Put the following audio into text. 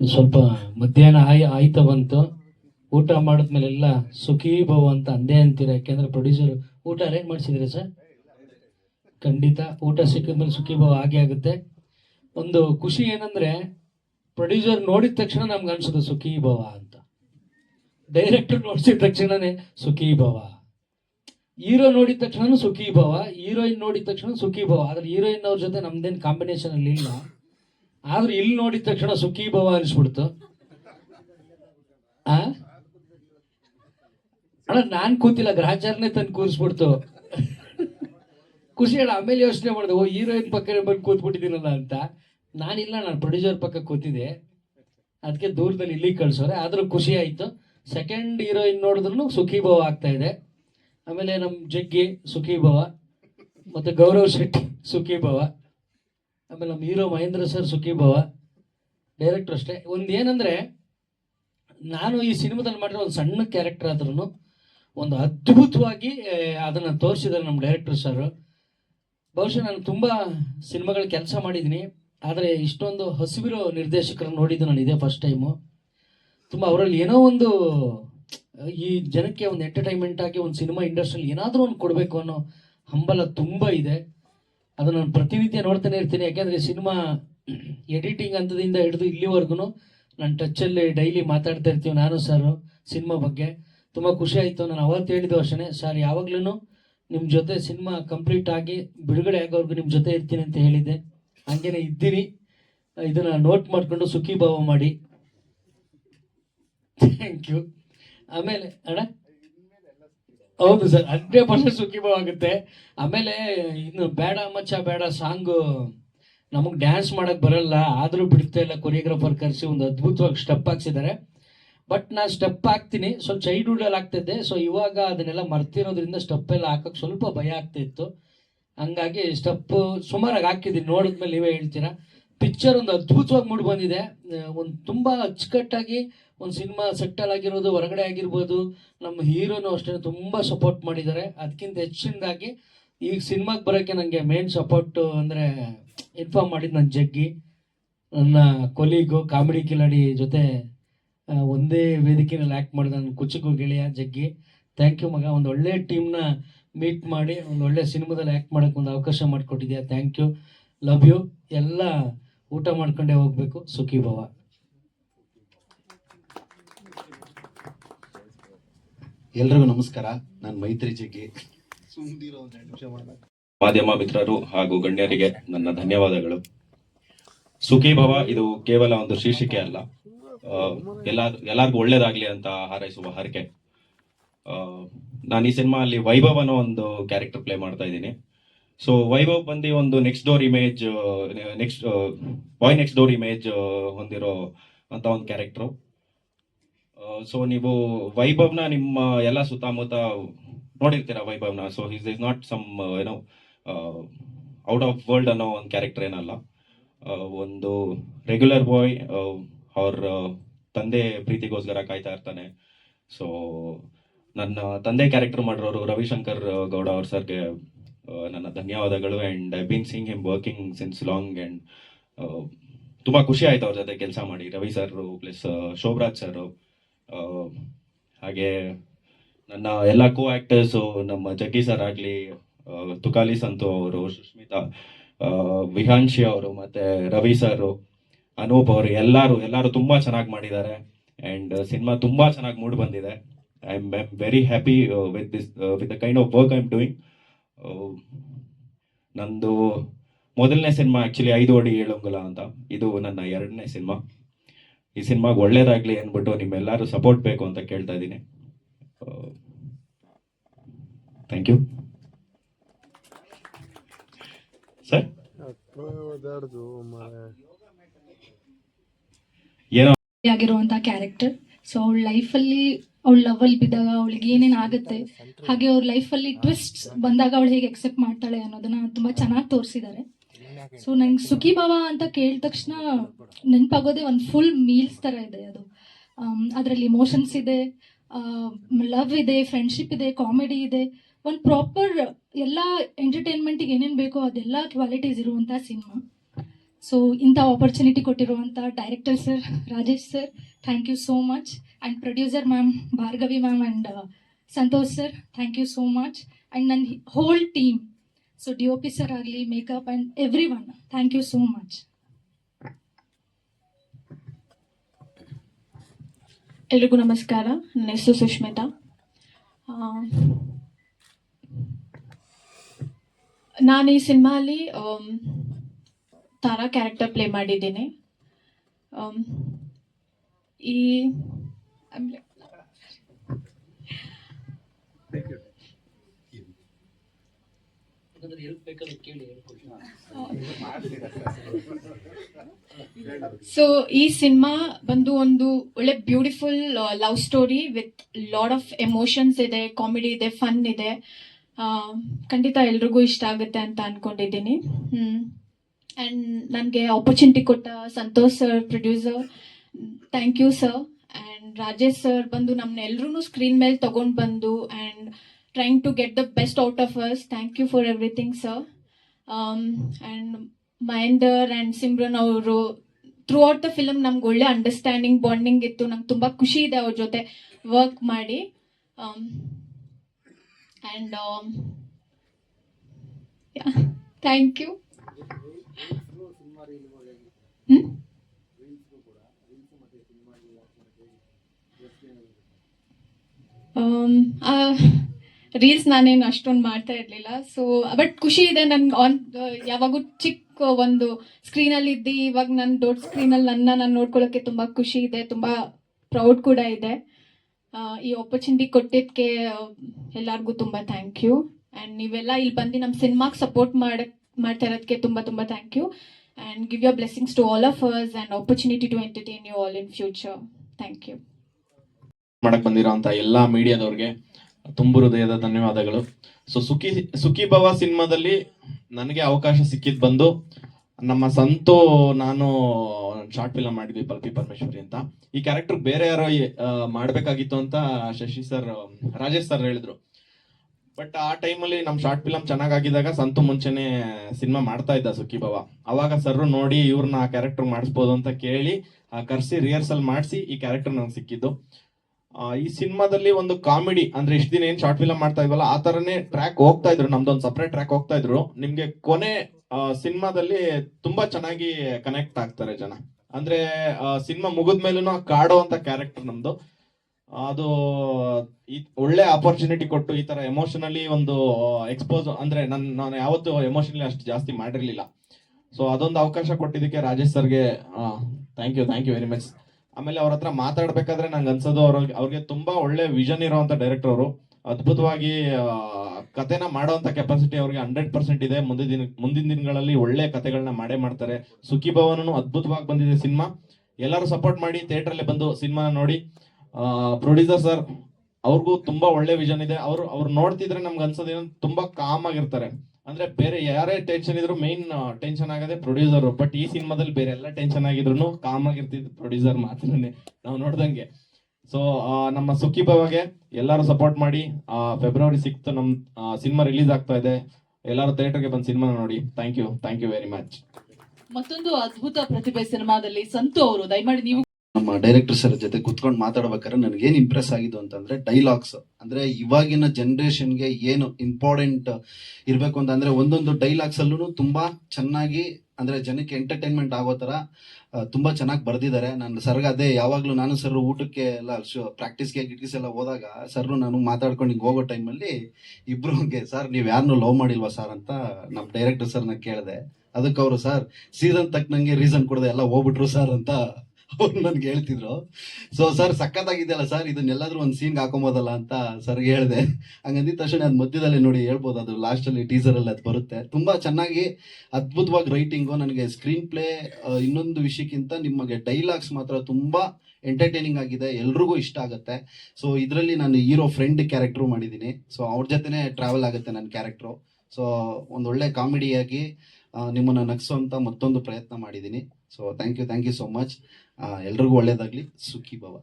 ಸ್ವಲ್ಪ ಮಧ್ಯಾಹ್ನ ಆಯ್, ಆಯ್ತಾ ಬಂತು. ಊಟ ಮಾಡಿದ್ಮೇಲೆಲ್ಲ ಸುಖೀ ಭವ ಅಂತ ಅಂದೇ ಅಂತೀರ? ಯಾಕೆಂದ್ರೆ ಪ್ರೊಡ್ಯೂಸರ್ ಊಟ ಅರೇಂಜ್ ಮಾಡಿಸಿದ್ರಿ ಸರ್ ಖಂಡಿತ. ಊಟ ಸಿಕ್ಕಿದ್ಮೇಲೆ ಸುಖೀ ಭವ ಆಗೇ ಆಗುತ್ತೆ. ಒಂದು ಖುಷಿ ಏನಂದ್ರೆ ಪ್ರೊಡ್ಯೂಸರ್ ನೋಡಿದ ತಕ್ಷಣ ನಮ್ಗೆ ಅನ್ಸುತ್ತೆ ಸುಖೀಭವ ಅಂತ. ಡೈರೆಕ್ಟರ್ ನೋಡಿಸಿದ ತಕ್ಷಣನೇ ಸುಖೀ ಭವ. ಹೀರೋ ನೋಡಿದ ತಕ್ಷಣ ಸುಖಿ ಭವ, ಹೀರೋಯಿನ್ ನೋಡಿದ ತಕ್ಷಣ ಸುಖಿ ಭವ. ಆದ್ರೆ ಹೀರೋಯಿನ್ ಅವ್ರ ಜೊತೆ ನಮ್ದೇನು ಕಾಂಬಿನೇಷನ್ ಅಲ್ಲಿ ಇಲ್ಲ. ಆದ್ರೆ ಇಲ್ಲಿ ನೋಡಿದ ತಕ್ಷಣ ಸುಖಿ ಭವ ಅನಿಸ್ಬಿಡ್ತು. ಆ? ಅಣ್ಣ, ನಾನ್ ಕೂತಿಲ್ಲ ಗ್ರಹಚಾರನೇ ತಂದು ಕೂರಿಸ್ಬಿಡ್ತು. ಖುಷಿ ಅಣ್ಣ, ಆಮೇಲೆ ಯೋಚನೆ ಮಾಡಿದೆ, ಓ, ಹೀರೋಯಿನ್ ಪಕ್ಕ ಬಂದು ಕೂತ್ಬಿಟ್ಟಿದ್ದೀನಲ್ಲ ಅಂತ. ನಾನಿಲ್ಲ, ನಾನು ಪ್ರೊಡ್ಯೂಸರ್ ಪಕ್ಕ ಕೂತಿದ್ದೆ. ಅದಕ್ಕೆ ದೂರದಲ್ಲಿ ಇಲ್ಲಿಗೆ ಕಳ್ಸೋರೆ. ಆದ್ರೂ ಖುಷಿ ಆಯ್ತು. ಸೆಕೆಂಡ್ ಹೀರೋಯಿನ್ ನೋಡಿದ್ರು ಸುಖೀ ಭವ ಆಗ್ತಾ ಇದೆ. ಆಮೇಲೆ ನಮ್ಮ ಜಗ್ಗಿ ಸುಖಿ ಭವ, ಮತ್ತೆ ಗೌರವ್ ಶೆಟ್ಟಿ ಸುಖಿ ಭವ, ಆಮೇಲೆ ನಮ್ಮ ಹೀರೋ ಮಹೇಂದ್ರ ಸರ್ ಸುಖಿ ಭವ ಡೈರೆಕ್ಟರ್ ಅಷ್ಟೇ. ಒಂದು ಏನಂದ್ರೆ, ನಾನು ಈ ಸಿನಿಮಾದಲ್ಲಿ ಮಾಡಿರೋ ಒಂದು ಸಣ್ಣ ಕ್ಯಾರೆಕ್ಟರ್ ಆದ್ರೂ ಒಂದು ಅದ್ಭುತವಾಗಿ ಅದನ್ನು ತೋರಿಸಿದ್ದಾರೆ ನಮ್ಮ ಡೈರೆಕ್ಟರ್ ಸರ್ ಬಹುಶಃ ನಾನು ತುಂಬ ಸಿನಿಮಾಗಳು ಕೆಲಸ ಮಾಡಿದ್ದೀನಿ ಆದರೆ ಇಷ್ಟೊಂದು ಹಸಿವಿರೋ ನಿರ್ದೇಶಕರನ್ನು ನೋಡಿದ್ದು ನಾನು ಇದೇ ಫಸ್ಟ್ ಟೈಮು ತುಂಬ ಅವರಲ್ಲಿ ಏನೋ ಒಂದು ಈ ಜನಕ್ಕೆ ಒಂದು ಎಂಟರ್ಟೈನ್ಮೆಂಟ್ ಆಗಿ ಒಂದು ಸಿನಿಮಾ ಇಂಡಸ್ಟ್ರಿಯಲ್ಲಿ ಏನಾದರೂ ಒಂದು ಕೊಡಬೇಕು ಅನ್ನೋ ಹಂಬಲ ತುಂಬ ಇದೆ. ಅದು ನಾನು ಪ್ರತಿನಿತ್ಯ ನೋಡ್ತಾನೆ ಇರ್ತೀನಿ. ಯಾಕೆಂದರೆ ಸಿನಿಮಾ ಎಡಿಟಿಂಗ್ ಹಂತದಿಂದ ಹಿಡಿದು ಇಲ್ಲಿವರೆಗೂ ನಾನು ಟಚ್ಚಲ್ಲಿ ಡೈಲಿ ಮಾತಾಡ್ತಾ ಇರ್ತೀವಿ ನಾನು ಸರ್ ಸಿನಿಮಾ ಬಗ್ಗೆ. ತುಂಬ ಖುಷಿ ಆಯಿತು. ನಾನು ಅವತ್ತು ಹೇಳಿದ್ದು ಅಷ್ಟೇ ಸರ್ ಯಾವಾಗ್ಲೂ ನಿಮ್ಮ ಜೊತೆ ಸಿನಿಮಾ ಕಂಪ್ಲೀಟ್ ಆಗಿ ಬಿಡುಗಡೆ ಆಗೋವರೆಗೂ ನಿಮ್ಮ ಜೊತೆ ಇರ್ತೀನಿ ಅಂತ ಹೇಳಿದ್ದೆ. ಹಂಗೇನೆ ಇದ್ದೀನಿ ಇದನ್ನು ನೋಟ್ ಮಾಡಿಕೊಂಡು ಸುಖಿ ಭಾವ ಮಾಡಿ. ಥ್ಯಾಂಕ್ ಯು ಆಮೇಲೆ, ಅಣ್ಣ? ಹೌದು ಸರ್, ಹಂಡ್ರೆಡ್ ಪರ್ಸೆಂಟ್ ಸುಖಿಭಾವ ಆಮೇಲೆ, ಇನ್ನು ಬೇಡ ಮಚ್ಚ, ಬೇಡ ಸಾಂಗು, ನಮಗೆ ಡ್ಯಾನ್ಸ್ ಮಾಡಕ್ ಬರಲ್ಲ, ಆದರೂ ಬಿಡ್ತಾ ಇಲ್ಲ ಕೊರಿಯೋಗ್ರಾಫರ್ ಕರೆಸಿ ಒಂದು ಅದ್ಭುತವಾಗಿ ಸ್ಟೆಪ್ ಹಾಕ್ಸಿದ್ದಾರೆ. ಬಟ್ ನಾನು ಸ್ಟೆಪ್ ಹಾಕ್ತೀನಿ, ಸ್ವಲ್ಪ ಚೈಲ್ಡ್ಹುಡ್ ಅಲ್ಲಿ ಆಗ್ತಿದ್ದೆ ಸೊ ಇವಾಗ ಅದನ್ನೆಲ್ಲ ಮರ್ತಿರೋದ್ರಿಂದ ಸ್ಟೆಪ್ ಎಲ್ಲ ಹಾಕೋಕ್ಕೆ ಸ್ವಲ್ಪ ಭಯ ಆಗ್ತಿತ್ತು ಹಂಗಾಗಿ ಸ್ಟೆಪ್ ಸುಮಾರಾಗಿ ಹಾಕಿದ್ದೀನಿ, ನೋಡಿದ್ಮೇಲೆ ನೀವೇ ಹೇಳ್ತೀರಾ. ಪಿಕ್ಚರ್ ಒಂದು ಅದ್ಭುತವಾಗಿ ಮೂಡಿ ಬಂದಿದೆ ಒಂದು ತುಂಬ ಅಚ್ಚುಕಟ್ಟಾಗಿ ಒಂದು ಸಿನಿಮಾ ಸೆಟ್ಟಲ್ ಆಗಿರೋದು ಹೊರಗಡೆ ಆಗಿರ್ಬೋದು, ನಮ್ಮ ಹೀರೋನು ಅಷ್ಟೇ ತುಂಬ ಸಪೋರ್ಟ್ ಮಾಡಿದ್ದಾರೆ. ಅದಕ್ಕಿಂತ ಹೆಚ್ಚಿನದಾಗಿ ಈಗ ಸಿನಿಮಾಗೆ ಬರೋಕ್ಕೆ ನನಗೆ ಮೇನ್ ಸಪೋರ್ಟು ಅಂದರೆ ಇನ್ಫಾರ್ಮ್ ಮಾಡಿದ್ದು ನನ್ನ ಜಗ್ಗಿ, ನನ್ನ ಕೊಲೀಗು ಕಾಮಿಡಿ ಕಿಲಾಡಿ ಜೊತೆ ಒಂದೇ ವೇದಿಕೆಯಲ್ಲಿ ಆ್ಯಕ್ಟ್ ಮಾಡಿದ ನನ್ನ ಕುಚುಕು ಗೆಳೆಯ ಜಗ್ಗಿ. ಥ್ಯಾಂಕ್ ಯು ಮಗ. ಒಂದು ಒಳ್ಳೆ ಟೀಮ್ನ ಮೀಟ್ ಮಾಡಿ, ಒಂದು ಒಳ್ಳೆ ಸಿನಿಮಾದಲ್ಲಿ ಆ್ಯಕ್ಟ್ ಮಾಡೋಕ್ಕೆ ಒಂದು ಅವಕಾಶ ಮಾಡಿಕೊಟ್ಟಿದ್ಯಾ? ಥ್ಯಾಂಕ್ ಯು ಲವ್ ಯು ಎಲ್ಲ ಊಟ ಮಾಡ್ಕೊಂಡೇ ಹೋಗ್ಬೇಕು. ಸುಖಿ ಭವ ಎಲ್ರಿಗೂ ನಮಸ್ಕಾರ. ನಾನು ಮೈತ್ರಿ ಜಗ್ಗಿ. ಮಾಧ್ಯಮ ಮಿತ್ರರು ಹಾಗೂ ಗಣ್ಯರಿಗೆ ನನ್ನ ಧನ್ಯವಾದಗಳು. ಸುಖಿ ಭವ, ಇದು ಕೇವಲ ಒಂದು ಶೀರ್ಷಿಕೆ ಅಲ್ಲ. ಎಲ್ಲಾ, ಎಲ್ಲಾರ್ಗು ಒಳ್ಳೇದಾಗ್ಲಿ ಅಂತ ಹಾರೈಸುವ ಹರಕೆ. ನಾನು ಈ ಸಿನಿಮಾ ಅಲ್ಲಿ ವೈಭವ್ ಅನ್ನೋ ಒಂದು ಕ್ಯಾರೆಕ್ಟರ್ ಪ್ಲೇ ಮಾಡ್ತಾ ಇದ್ದೀನಿ. ಸೊ ವೈಭವ್ ಬಂದು ಒಂದು next door image next boy next door image ಹೊಂದಿರೋ ಅಂತ ಒಂದು ಕ್ಯಾರೆಕ್ಟರ್ ಸೊ ನೀವು ವೈಭವ್ನ ನಿಮ್ಮ ಎಲ್ಲ ಸುತ್ತಮುತ್ತ ನೋಡಿರ್ತೀರ ವೈಭವ್ನ? So his is not some ಏನೋ ಔಟ್ ಆಫ್ ವರ್ಲ್ಡ್ ಅನ್ನೋ ಒಂದು ಕ್ಯಾರೆಕ್ಟರ್ ಏನಲ್ಲ. ಒಂದು ರೆಗ್ಯುಲರ್ ಬಾಯ್ ಅವ್ರ ತಂದೆ ಪ್ರೀತಿಗೋಸ್ಕರ ಕಾಯ್ತಾ ಇರ್ತಾನೆ. ಸೊ ನನ್ನ ತಂದೆ ಕ್ಯಾರೆಕ್ಟರ್ ಮಾಡಿರೋರು ರವಿಶಂಕರ್ ಗೌಡ ಅವ್ರ ಸರ್ಗೆ ನನ್ನ ಧನ್ಯವಾದಗಳು and I been seeing him working since long and ತುಂಬ ಖುಷಿ ಆಯ್ತು ಅವ್ರ ಜೊತೆ ಕೆಲಸ ಮಾಡಿ. Ravi sir plus Shobhraj sir ಹಾಗೆ ನನ್ನ ಎಲ್ಲ ಕೋ ಆಕ್ಟರ್ಸು ನಮ್ಮ ಜಗ್ಗಿ ಸರ್ ಆಗಲಿ ತುಕಾಲಿ ಸಂತು ಅವರು ಸುಷ್ಮಿತಾ ಆ, ವಿಹಾಂಶಿ ಅವರು ಮತ್ತು ರವಿ ಸರ್ ಅನೂಪ್ ಅವರು ಎಲ್ಲರೂ ಎಲ್ಲರೂ ತುಂಬ ಚೆನ್ನಾಗಿ ಮಾಡಿದ್ದಾರೆ. ಆ್ಯಂಡ್ ಸಿನಿಮಾ ತುಂಬ ಚೆನ್ನಾಗಿ ಮೂಡ್ ಬಂದಿದೆ. I am I very happy with this with the kind of work I am doing ನಂದು ಮೊದಲನೇ ಸಿನಿಮಾ ಆ್ಯಕ್ಚುಲಿ ಐದು ಅಡಿ ಏಳಂಗುಲ ಅಂತ. ಇದು ನನ್ನ ಎರಡನೇ ಸಿನಿಮಾ. ಈ ಸಿನಿಮಾಗೆ ಒಳ್ಳೇದಾಗ್ಲಿ ಅಂದ್ಬಿಟ್ಟು ನಿಮ್ಮೆಲ್ಲರೂ ಸಪೋರ್ಟ್ ಬೇಕು ಅಂತ ಕೇಳ್ತಾ ಇದ್ದೀನಿ. ಥ್ಯಾಂಕ್ ಯು ಸರ್ ಏನೋ ಆಗಿರುವಂತಹ ಕ್ಯಾರೆಕ್ಟರ್ ಸೊ ಅವಳ ಲೈಫಲ್ಲಿ ಅವಳ ಅಲ್ಲಿ ಬಿದ್ದಾಗ ಅವಳಿಗೆ ಏನೇನ್ ಆಗುತ್ತೆ, ಹಾಗೆ ಅವ್ರ ಲೈಫಲ್ಲಿ ಟ್ವಿಸ್ಟ್ ಬಂದಾಗ ಅವಳು ಹೇಗೆ ಎಕ್ಸೆಪ್ಟ್ ಮಾಡ್ತಾಳೆ ಅನ್ನೋದನ್ನ ತುಂಬಾ ಚೆನ್ನಾಗಿ ತೋರಿಸಿದ್ದಾರೆ. ಸೊ ನಂಗೆ ಸುಖಿ ಭವ ಅಂತ ಕೇಳಿದ ತಕ್ಷಣ ನೆನಪಾಗೋದೇ ಒಂದು ಫುಲ್ ಮೀಲ್ಸ್ ತರ ಇದೆ ಅದು. ಅದರಲ್ಲಿ ಇಮೋಷನ್ಸ್ ಇದೆ ಲವ್ ಇದೆ ಫ್ರೆಂಡ್ಶಿಪ್ ಇದೆ ಕಾಮಿಡಿ ಇದೆ. ಒಂದು ಪ್ರಾಪರ್ ಎಲ್ಲ ಎಂಟರ್ಟೈನ್ಮೆಂಟಿಗೆ ಏನೇನು ಬೇಕೋ ಅದೆಲ್ಲ ಕ್ವಾಲಿಟೀಸ್ ಇರುವಂಥ ಸಿನಿಮಾ ಸೊ ಇಂಥ ಆಪರ್ಚುನಿಟಿ ಕೊಟ್ಟಿರುವಂಥ director sir Rajesh sir thank you so much and producer ma'am Bhargavi ma'am and Santosh sir thank you so much and ನನ್ನ whole team so D O P sir ಆಗಲಿ makeup and everyone thank you so much ಎಲ್ರಿಗೂ ನಮಸ್ಕಾರ. ನನ್ನ ಹೆಸರು ಸುಷ್ಮಿತಾ ನಾನು ಈ ಸಿನಿಮಾಲಿ ತಾರಾ character play ಮಾಡಿದ್ದೀನಿ. ಈ ಕೇಳಿ ಸೊ ಈ ಸಿನಿಮಾ ಬಂದು ಒಂದು ಒಳ್ಳೆ beautiful love story with load of emotions ಇದೆ ಕಾಮಿಡಿ ಇದೆ ಫನ್ ಇದೆ. ಖಂಡಿತ ಎಲ್ರಿಗೂ ಇಷ್ಟ ಆಗುತ್ತೆ ಅಂತ ಅನ್ಕೊಂಡಿದ್ದೀನಿ. ಆ್ಯಂಡ್ ನನಗೆ ಆಪರ್ಚುನಿಟಿ ಕೊಟ್ಟ Santosh sir producer thank you sir and Rajesh sir ಬಂದು ನಮ್ಮನ್ನೆಲ್ಲರೂ ಸ್ಕ್ರೀನ್ ಮೇಲೆ ತಗೊಂಡು ಬಂದು and trying to get the best out of us thank you for everything sir and Mahender and Simran ಅವರು ಥ್ರೂ ಔಟ್ ದ ಫಿಲಮ್ ನಮ್ಗೆ ಒಳ್ಳೆ understanding bonding ಇತ್ತು. ನಂಗೆ ತುಂಬ ಖುಷಿ ಇದೆ ಅವ್ರ ಜೊತೆ ವರ್ಕ್ ಮಾಡಿ. Um, and thank you reels ನಾನೇನು ಅಷ್ಟೊಂದು ಮಾಡ್ತಾ ಇರಲಿಲ್ಲ. ಸೊ ಬಟ್ ಖುಷಿ ಇದೆ ನನ್ಗೆ ಆನ್ ಯಾವಾಗೂ ಚಿಕ್ಕ ಒಂದು ಸ್ಕ್ರೀನಲ್ಲಿ ಇದ್ದು, ಇವಾಗ ನನ್ನ ದೊಡ್ಡ ಸ್ಕ್ರೀನಲ್ಲಿ ನನ್ನ ನಾನು ನೋಡ್ಕೊಳ್ಳೋಕ್ಕೆ ತುಂಬ ಖುಷಿ ಇದೆ, ತುಂಬ ಪ್ರೌಡ್ ಕೂಡ ಇದೆ. ಈ ಆಪರ್ಚುನಿಟಿ ಕೊಟ್ಟಿದ್ದಕ್ಕೆ ಎಲ್ಲರಿಗೂ ತುಂಬ ಥ್ಯಾಂಕ್ ಯು ಆ್ಯಂಡ್ ನೀವೆಲ್ಲ ಇಲ್ಲಿ ಬಂದು ನಮ್ಮ ಸಿನಿಮಾಗೆ ಸಪೋರ್ಟ್ ಮಾಡಕ್ಕೆ ಮಾಡ್ತಾ ಇರೋದಕ್ಕೆ ತುಂಬ ತುಂಬ thank you and give your blessings to all of us and opportunity to entertain you all in future thank you ಮಾಡಕ್ ಬಂದಿರೋಂತ ಎಲ್ಲಾ ಮೀಡಿಯಾದವ್ರಿಗೆ ತುಂಬು ಹೃದಯದ ಧನ್ಯವಾದಗಳು. ಸೊ ಸುಖಿ ಸುಖಿ ಭವ ಸಿನಿಮಾದಲ್ಲಿ ನನಗೆ ಅವಕಾಶ ಸಿಕ್ಕಿದ್ ಬಂದು ನಮ್ಮ ಸಂತು ನಾನು ಶಾರ್ಟ್ ಫಿಲಮ್ ಮಾಡಿದ್ವಿ ಪಲ್ಪಿ ಪರಮೇಶ್ವರಿ ಅಂತ. ಈ ಕ್ಯಾರೆಕ್ಟರ್ ಬೇರೆ ಯಾರೋ ಮಾಡ್ಬೇಕಾಗಿತ್ತು ಅಂತ ಶಶಿ ಸರ್ ರಾಜೇಶ್ ಸರ್ ಹೇಳಿದ್ರು. ಬಟ್ ಆ ಟೈಮಲ್ಲಿ ನಮ್ಮ ಶಾರ್ಟ್ ಫಿಲಮ್ ಚೆನ್ನಾಗಾಗಿದ್ದಾಗ ಸಂತು ಮುಂಚೆನೆ ಸಿನಿಮಾ ಮಾಡ್ತಾ ಇದ್ದ ಸುಖಿ ಭವ. ಅವಾಗ ಸರ್ ನೋಡಿ ಇವ್ರನ್ನ ಆ ಕ್ಯಾರೆಕ್ಟರ್ ಮಾಡಿಸ್ಬೋದು ಅಂತ ಕೇಳಿ ಕರ್ಸಿ ರಿಹರ್ಸಲ್ ಮಾಡಿಸಿ ಈ ಕ್ಯಾರೆಕ್ಟರ್ ನಂಗೆ ಸಿಕ್ಕಿದ್ದು. ಈ ಸಿನಿಮಾದಲ್ಲಿ ಒಂದು ಕಾಮಿಡಿ, ಅಂದ್ರೆ ಇಷ್ಟ ದಿನ ಏನ್ ಶಾರ್ಟ್ ಫಿಲಮ್ ಮಾಡ್ತಾ ಇದ್ವಲ್ಲ, ಆ ತರನೇ ಟ್ರ್ಯಾಕ್ ಹೋಗ್ತಾ ಇದ್ರು, ನಮ್ದೊಂದು ಸಪರೇಟ್ ಟ್ರ್ಯಾಕ್ ಹೋಗ್ತಾ ಇದ್ರು. ನಿಮ್ಗೆ ಕೊನೆ ಸಿನಿಮಾದಲ್ಲಿ ತುಂಬಾ ಚೆನ್ನಾಗಿ ಕನೆಕ್ಟ್ ಆಗ್ತಾರೆ ಜನ. ಅಂದ್ರೆ ಸಿನಿಮಾ ಮುಗಿದ್ಮೇಲೂ ಕಾಡೋ ಅಂತ ಕ್ಯಾರೆಕ್ಟರ್ ನಮ್ದು. ಅದು ಒಳ್ಳೆ ಅಪರ್ಚುನಿಟಿ ಕೊಟ್ಟು ಈ ತರ ಎಮೋಷನಲಿ ಒಂದು ಎಕ್ಸ್ಪೋಸ್ ಅಂದ್ರೆ ನನ್, ನಾನು ಯಾವತ್ತೂ ಎಮೋಷನಲಿ ಅಷ್ಟು ಜಾಸ್ತಿ ಮಾಡಿರ್ಲಿಲ್ಲ. ಸೊ ಅದೊಂದು ಅವಕಾಶ ಕೊಟ್ಟಿದ್ದಕ್ಕೆ ರಾಜೇಶ್ ಸರ್ಗೆ thank you thank you very much ಆಮೇಲೆ ಅವ್ರ ಹತ್ರ ಮಾತಾಡ್ಬೇಕಾದ್ರೆ ನಂಗೆ ಅನ್ಸೋದು ಅವ್ರ ಅವ್ರಿಗೆ ತುಂಬಾ ಒಳ್ಳೆ ವಿಷನ್ ಇರುವಂತ ಡೈರೆಕ್ಟರ್ ಅವರು. ಅದ್ಭುತವಾಗಿ ಕತೆನ ಮಾಡೋಂತ ಕೆಪಾಸಿಟಿ ಅವ್ರಿಗೆ ಹಂಡ್ರೆಡ್ ಪರ್ಸೆಂಟ್ ಇದೆ. ಮುಂದಿನ ದಿನ, ಮುಂದಿನ ದಿನಗಳಲ್ಲಿ ಒಳ್ಳೆ ಕತೆಗಳನ್ನ ಮಾಡೇ ಮಾಡ್ತಾರೆ. ಸುಖಿ ಭವನನು ಅದ್ಭುತವಾಗಿ ಬಂದಿದೆ ಸಿನಿಮಾ. ಎಲ್ಲರೂ ಸಪೋರ್ಟ್ ಮಾಡಿ ಥಿಯೇಟರ್ ಅಲ್ಲಿ ಬಂದು ಸಿನಿಮಾ ನೋಡಿ. ಪ್ರೊಡ್ಯೂಸರ್ ಸರ್ ಅವ್ರಿಗೂ ತುಂಬಾ ಒಳ್ಳೆ ವಿಷನ್ ಇದೆ. ಅವ್ರು ಅವ್ರು ನೋಡ್ತಿದ್ರೆ ನಮ್ಗೆ ಅನ್ಸೋದೇನು ತುಂಬಾ ಕಾಮ್ ಆಗಿರ್ತಾರೆ. ಅಂದ್ರೆ ಬೇರೆ ಯಾರೇ ಟೆನ್ಷನ್ ಇದ್ರು ಮೇನ್ ಟೆನ್ಷನ್ ಆಗದೆ ಪ್ರೊಡ್ಯೂಸರ್ ಬಟ್ ಈ ಸಿನಿಮಾದಲ್ಲಿ ಬೇರೆ ಎಲ್ಲ ಟೆನ್ಷನ್ ಆಗಿದ್ರು ಕಾಮ್ ಆಗಿರ್ತಿದ್ ಪ್ರೊಡ್ಯೂಸರ್ ಮಾತ್ರನೇ. ನಾವು ನೋಡ್ದಂಗೆ. ಸೊ ನಮ್ಮ ಸುಖಿ ಬಾಬಾಗೆ ಎಲ್ಲರೂ ಸಪೋರ್ಟ್ ಮಾಡಿ ಫೆಬ್ರವರಿ ಸಿಕ್ತ್ ನಮ್ ಸಿನಿಮಾ ರಿಲೀಸ್ ಆಗ್ತಾ ಇದೆ. ಎಲ್ಲರೂ ಥಿಯೇಟರ್ಗೆ ಬಂದು ಸಿನಿಮಾ ನೋಡಿ. Thank you thank you very much ಮತ್ತೊಂದು ಅದ್ಭುತ ಪ್ರತಿಭೆ ಸಿನಿಮಾದಲ್ಲಿ ಸಂತು ಅವರು. ದಯಮಾಡಿ ನೀವು ನಮ್ಮ ಡೈರೆಕ್ಟರ್ ಸರ್ ಜೊತೆ ಕುತ್ಕೊಂಡು ಮಾತಾಡ್ಬೇಕಾದ್ರೆ ನನಗೆ ಏನು ಇಂಪ್ರೆಸ್ ಆಗಿದ್ದು ಅಂತಂದ್ರೆ ಡೈಲಾಗ್ಸ್ ಅಂದ್ರೆ ಇವಾಗಿನ ಜನರೇಷನ್ಗೆ ಏನು ಇಂಪಾರ್ಟೆಂಟ್ ಇರಬೇಕು ಅಂತಂದ್ರೆ ಒಂದೊಂದು ಡೈಲಾಗ್ಸ್ ಅಲ್ಲೂ ತುಂಬಾ ಚೆನ್ನಾಗಿ, ಅಂದ್ರೆ ಜನಕ್ಕೆ ಎಂಟರ್ಟೈನ್ಮೆಂಟ್ ಆಗೋ ತರ ತುಂಬಾ ಚೆನ್ನಾಗಿ ಬರ್ದಿದ್ದಾರೆ. ನಾನು ಸರ್ಗ ಅದೇ, ಯಾವಾಗ್ಲೂ ನಾನು ಸರ್ ಊಟಕ್ಕೆ ಎಲ್ಲ ಪ್ರಾಕ್ಟೀಸ್ಗೆ ಗಿಟ್ಕೀಸ್ ಎಲ್ಲ ಹೋದಾಗ ಸರ್ ನಾನು ಮಾತಾಡ್ಕೊಂಡು ಹಿಂಗೆ ಹೋಗೋ ಟೈಮಲ್ಲಿ ಇಬ್ರು ಹಂಗೆ ಸರ್ ನೀವು ಯಾರನ್ನೂ ಲವ್ ಮಾಡಿಲ್ವಾ ಸರ್ ಅಂತ ನಮ್ಮ ಡೈರೆಕ್ಟರ್ ಸರ್ನ ಕೇಳಿದೆ. ಅದಕ್ಕೆ ಅವರು ಸರ್ ಸೀಸನ್ ತಕ್ಕನಂಗೆ ರೀಸನ್ ಕೊಡದೆ ಎಲ್ಲ ಹೋಗ್ಬಿಟ್ರು ಸರ್ ಅಂತ ಅವ್ರು ನನ್ಗೆ ಹೇಳ್ತಿದ್ರು. ಸೊ ಸರ್ ಸಖತ್ತಾಗಿದೆಯಲ್ಲ ಸರ್ ಇದನ್ನೆಲ್ಲಾದ್ರೂ ಒಂದು ಸೀನ್ಗೆ ಹಾಕೊಂಬೋದಲ್ಲ ಅಂತ ಸರ್ಗೆ ಹೇಳಿದೆ. ಹಂಗಂದಿದ ತಕ್ಷಣ ಅದು ಮಧ್ಯದಲ್ಲಿ ನೋಡಿ ಹೇಳ್ಬೋದು. ಅದು ಲಾಸ್ಟ್ ಅಲ್ಲಿ ಟೀಸರ್ ಅಲ್ಲಿ ಅದು ಬರುತ್ತೆ. ತುಂಬಾ ಚೆನ್ನಾಗಿ ಅದ್ಭುತವಾಗಿ ರೈಟಿಂಗು ನನಗೆ ಸ್ಕ್ರೀನ್ ಪ್ಲೇ ಇನ್ನೊಂದು ವಿಷಯಕ್ಕಿಂತ ನಿಮಗೆ ಡೈಲಾಗ್ಸ್ ಮಾತ್ರ ತುಂಬಾ ಎಂಟರ್ಟೈನಿಂಗ್ ಆಗಿದೆ. ಎಲ್ರಿಗೂ ಇಷ್ಟ ಆಗುತ್ತೆ. ಸೊ ಇದರಲ್ಲಿ ನಾನು ಹೀರೋ ಫ್ರೆಂಡ್ ಕ್ಯಾರೆಕ್ಟರ್ ಮಾಡಿದ್ದೀನಿ ಸೊ ಅವ್ರ ಜೊತೆನೆ ಟ್ರಾವೆಲ್ ಆಗುತ್ತೆ ನನ್ನ ಕ್ಯಾರೆಕ್ಟ್ರು ಸೊ ಒಂದೊಳ್ಳೆ ಕಾಮಿಡಿಯಾಗಿ ನಿಮ್ಮನ್ನ ನಗಿಸುವಂತ ಮತ್ತೊಂದು ಪ್ರಯತ್ನ ಮಾಡಿದ್ದೀನಿ so thank you thank you so much ಎಲ್ರಿಗೂ ಒಳ್ಳೇದಾಗ್ಲಿ ಸುಖಿ ಭವ.